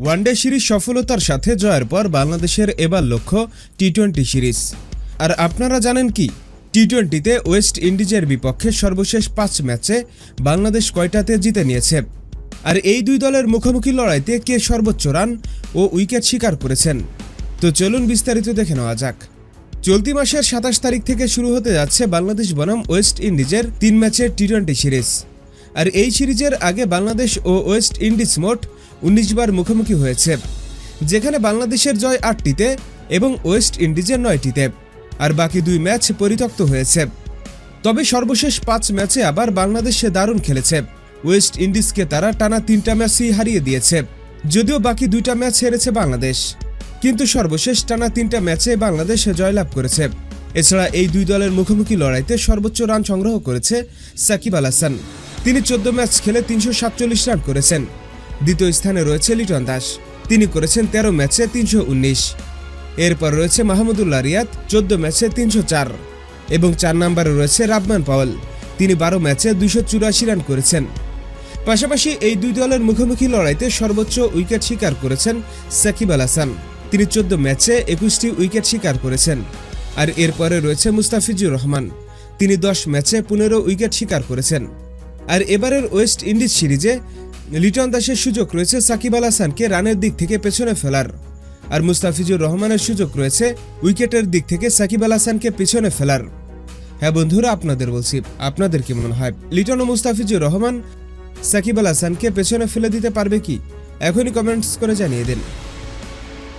One day series সফলতার সাথে জয়ের পর বাংলাদেশের এবার লক্ষ্য টি টোয়েন্টি সিরিজ। আর আপনারা জানেন কি? টি টোয়েন্টিতে ওয়েস্ট ইন্ডিজের বিপক্ষে সর্বশেষ পাঁচ ম্যাচে বাংলাদেশ কয়টাতে জিতে নিয়েছে? আর এই দুই দলের মুখোমুখি লড়াইতে কে সর্বোচ্চ রান ও উইকেট শিকার করেছেন? তো চলুন বিস্তারিত দেখে নেওয়া যাক। চলতি মাসের সাতাশ তারিখ থেকে শুরু হতে যাচ্ছে বাংলাদেশ বনাম ওয়েস্ট ইন্ডিজের তিন ম্যাচের টি টোয়েন্টি সিরিজ। আর এই সিরিজের আগে বাংলাদেশ ও ওয়েস্ট ইন্ডিজ মোট উনিশ বার মুখোমুখি হয়েছে, যেখানে বাংলাদেশের জয় আটটিতে এবং ওয়েস্ট ইন্ডিজের নয়টিতে, আর বাকি দুই ম্যাচ পরিত্যক্ত হয়েছে। তবে সর্বশেষ পাঁচ ম্যাচে আবার বাংলাদেশে দারুণ খেলেছে। ওয়েস্ট ইন্ডিজকে তারা টানা তিনটা ম্যাচই হারিয়ে দিয়েছে, যদিও বাকি দুইটা ম্যাচ হেরেছে বাংলাদেশ। কিন্তু সর্বশেষ টানা তিনটা ম্যাচে বাংলাদেশ জয়লাভ করেছে। এছাড়া এই দুই দলের মুখোমুখি লড়াইতে সর্বোচ্চ রান সংগ্রহ করেছে সাকিব আল হাসান। তিনি চোদ্দ ম্যাচ খেলে তিনশো সাতচল্লিশ রান করেছেন। দ্বিতীয় স্থানে রয়েছে লিটন দাস। তিনি করেছেন তেরো ম্যাচে তিনশো উনিশ। এরপর রয়েছে মাহমুদুল্লাহ রিয়াদ, চোদ্দ ম্যাচে তিনশো চার এবং চার নম্বরে রয়েছে রাবমান পাওয়াল। তিনি বারো ম্যাচে দুশো চুরাশি রান করেছেন। পাশাপাশি এই দুই দলের মুখোমুখি লড়াইতে সর্বোচ্চ উইকেট শিকার করেছেন সাকিব আল হাসান। তিনি চোদ্দ ম্যাচে একুশটি উইকেট শিকার করেছেন। আর এরপরে রয়েছে মুস্তাফিজুর রহমান। তিনি দশ ম্যাচে পনেরো উইকেট শিকার করেছেন। আর এবারের ওয়েস্ট ইন্ডিজ সিরিজে লিটন দাসের সুযোগ রয়েছে সাকিব আল হাসানকে রানের দিক থেকে পেছনে ফেলার। আর মুস্তাফিজুর রহমানের সুযোগ রয়েছে উইকেটের দিক থেকে সাকিব আল হাসানকে পেছনে ফেলার। হ্যাঁ বন্ধুরা, আপনাদের বলছি, আপনাদের কি মনে হয়, লিটন ও মুস্তাফিজুর রহমান সাকিব আল হাসানকে পেছনে ফেলে দিতে পারবে কি? এখনই কমেন্টস করে জানিয়ে দিন।